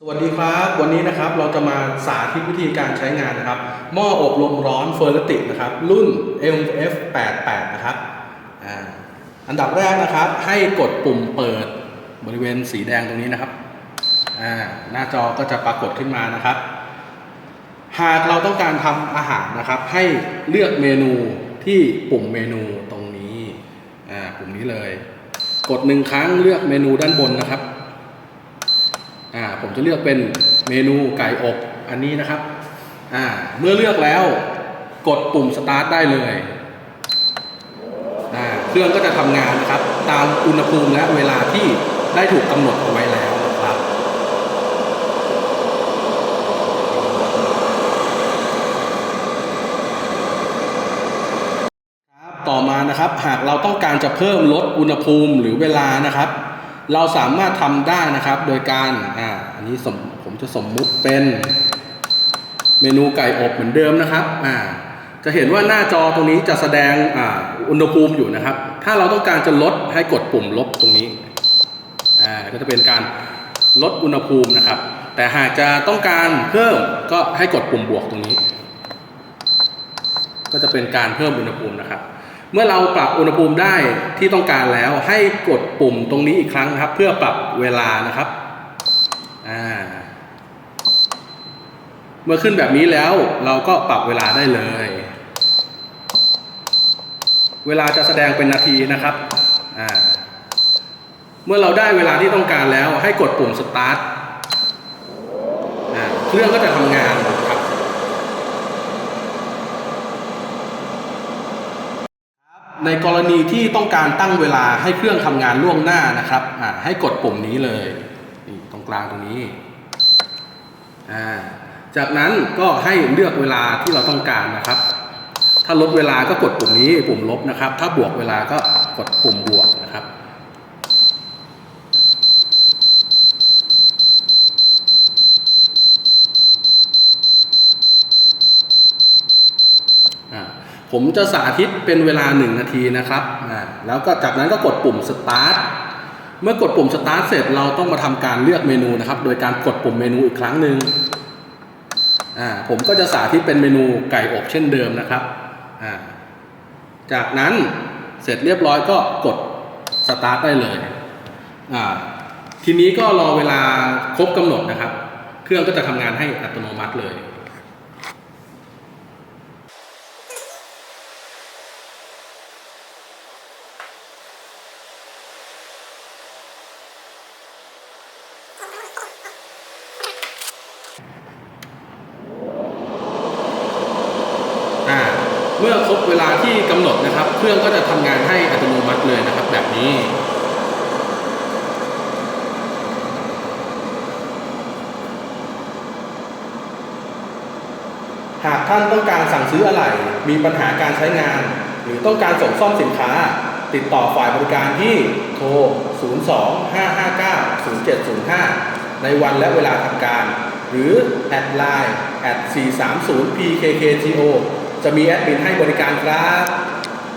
สวัสดีครับวันนี้นะครับเราจะมาสาธิตวิธีการใช้งานนะครับ หม้ออบลมร้อนเฟอร์ติกนะครับ รุ่น MF88 นะครับออันดับแรกนะครับ ให้กดปุ่มเปิดบริเวณสีแดงตรงนี้นะครับหน้าจอก็จะปรากฏขึ้นมานะครับ หากเราต้องการทำอาหารนะครับ ให้เลือกเมนูที่ปุ่มเมนูตรงนี้อ่าปุ่มนี้เลย กดหนึ่งครั้งเลือกเมนูด้านบนนะครับ อ่าผมจะเลือกเป็นเมนูไก่อบอันนี้นะครับอ่าเมื่อเลือกแล้วกดปุ่มสตาร์ทได้เลยอ่าเครื่องก็จะทำงานนะครับ ตามอุณหภูมิและเวลาที่ได้ถูกกำหนดเอาไว้แล้วนะครับครับต่อมานะครับหากเราต้องการจะเพิ่มลดอุณหภูมิหรือเวลานะครับ เราสามารถทำได้นะครับโดยการอ่าอันนี้สมผมจะสมมุติเป็นเมนูไก่อบเหมือนเดิมนะครับอ่าจะเห็นว่าหน้าจอตรงนี้จะแสดงอ่าอุณหภูมิอยู่นะครับ ถ้าเราต้องการจะลดให้กดปุ่มลบตรงนี้อ่าก็จะเป็นการลดอุณหภูมินะครับ แต่หากจะต้องการเพิ่มก็ให้กดปุ่มบวกตรงนี้ ก็จะเป็นการเพิ่มอุณหภูมินะครับ เมื่อเราปรับอุณหภูมิได้ที่ต้องการแล้วให้กดปุ่มตรงนี้อีกครั้งนะครับ เพื่อปรับเวลานะครับเมื่อขึ้นแบบนี้แล้วเราก็ปรับเวลาได้เลย เวลาจะแสดงเป็นนาทีนะครับเมื่อเราได้เวลาที่ต้องการแล้วให้กดปุ่มสตาร์ทเครื่องก็จะทำงานครับ ในกรณีที่ต้องการตั้งเวลาให้เครื่องทำงานล่วงหน้านะครับให้กดปุ่มนี้เลยนี่ตรงกลางตรงนี้ จากนั้นก็ให้เลือกเวลาที่เราต้องการนะครับ ถ้าลดเวลาก็กดปุ่มนี้ปุ่มลบนะครับ ถ้าบวกเวลาก็กดปุ่มบวกนะครับ อ่า ผมจะสาธิตเป็นเวลา 1 นาทีนะครับแล้วก็จากนั้นก็กดปุ่ม start เมื่อกดปุ่ม start เสร็จเราต้องมาทำการเลือกเมนูนะครับ โดยการกดปุ่มเมนูอีกครั้งหนึ่งผมก็จะสาธิตเป็นเมนูไก่อบเช่นเดิมนะครับ จากนั้นเสร็จเรียบร้อยก็กด start ได้เลย ทีนี้ก็รอเวลาครบกำหนดนะครับ เครื่องก็จะทำงานให้อัตโนมัติเลย อ่า เมื่อครบเวลาที่กำหนดนะครับ เครื่องก็จะทำงานให้อัตโนมัติเลยนะครับ แบบนี้หากท่านต้องการสั่งซื้ออะไรมีปัญหาการใช้งาน หรือต้องการส่งซ่อมสินค้า ติดต่อฝ่ายบริการที่โทร 02-559-0705 ในวันและเวลาทำการ หรือแอดไลน์ at 430 pkkgo จะมีแอดมินให้บริการครับ